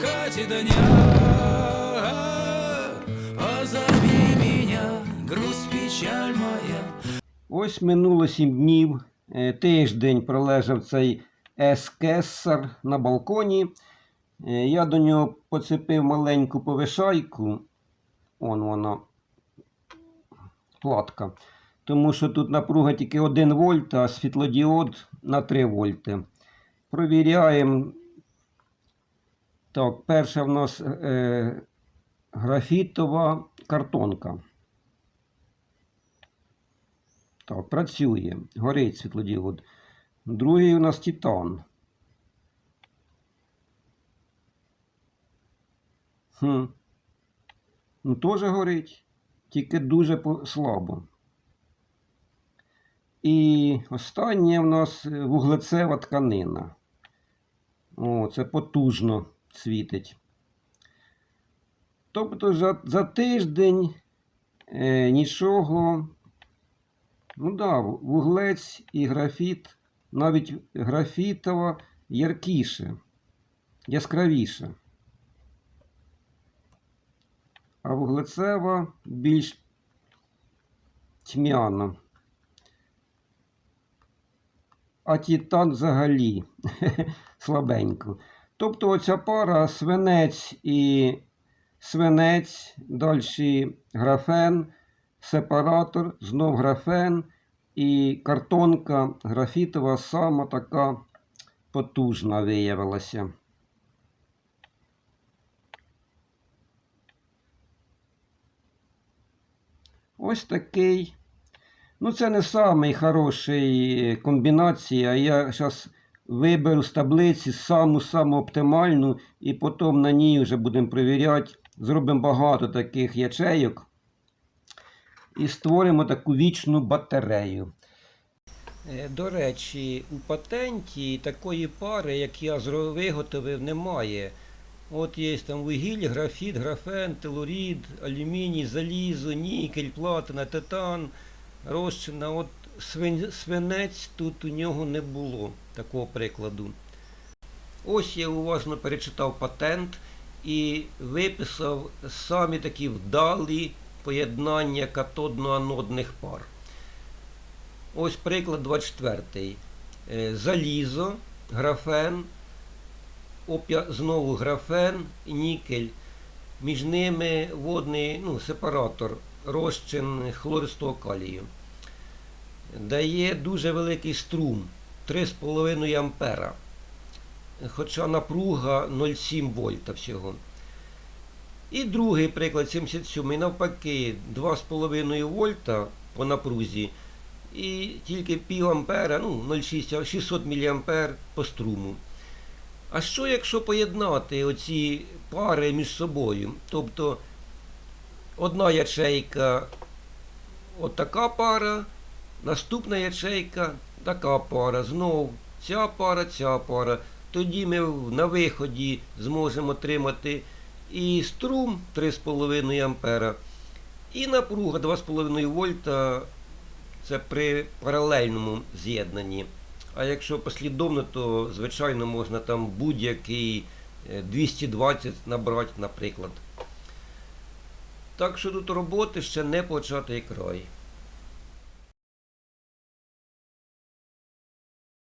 закате дня Позови меня, грусть, печаль моя Ось минуло сім днів. Е, Тиждень пролежав цей ескесар на балконі. Е, Я до нього поцепив маленьку повишайку. Он вона. Платка. Тому що тут напруга тільки 1 вольт, а світлодіод на 3 вольти. Провіряємо. Так, перша в нас е, графітова картонка. Так, працює. Горить світлодіод. Другий у нас титан. Хм. Ну, теж горить. Тільки дуже слабо. І останнє в нас е, вуглецева тканина. О, це потужно світить. Тобто за, за тиждень е, нічого Ну да, вуглець і графіт, навіть графітова яркіше, яскравіше. А вуглецева більш тьмяна. А титан взагалі слабенько. Тобто оця пара свинець і свинець, далі графен сепаратор, знов графен і картонка графітова сама така потужна виявилася. Ось такий. Ну, це не самий хороший комбінація. Я зараз виберу з таблиці саму-саму оптимальну і потім на ній вже будемо перевіряти. Зробимо багато таких ячейок і створимо таку вічну батарею. Е, До речі, у патенті такої пари, як я виготовив, немає. От є там вугілля, графіт, графен, телурід, алюміній, залізо, нікель, платина, титан, розчина. От свин- свинець тут у нього не було такого прикладу. Ось я уважно перечитав патент і виписав самі такі вдалі поєднання катодно-анодних пар. Ось приклад 24. Е, Залізо, графен, опя, знову графен, нікель. Між ними водний ну, сепаратор, розчин хлористого калію. Дає дуже великий струм 3,5 ампера. Хоча напруга 0,7 вольта всього. І другий приклад 77 навпаки 2,5 вольта по напрузі і тільки пів ампера, ну 0,6, а 600 мА по струму. А що якщо поєднати оці пари між собою? Тобто одна ячейка отака пара, наступна ячейка така пара, знов ця пара, ця пара. Тоді ми на виході зможемо отримати і струм 3,5 ампера, і напруга 2,5 вольта. Це при паралельному з'єднанні. А якщо послідовно, то звичайно можна там будь-який е, 220 набрати, наприклад. Так що тут роботи ще не початий край.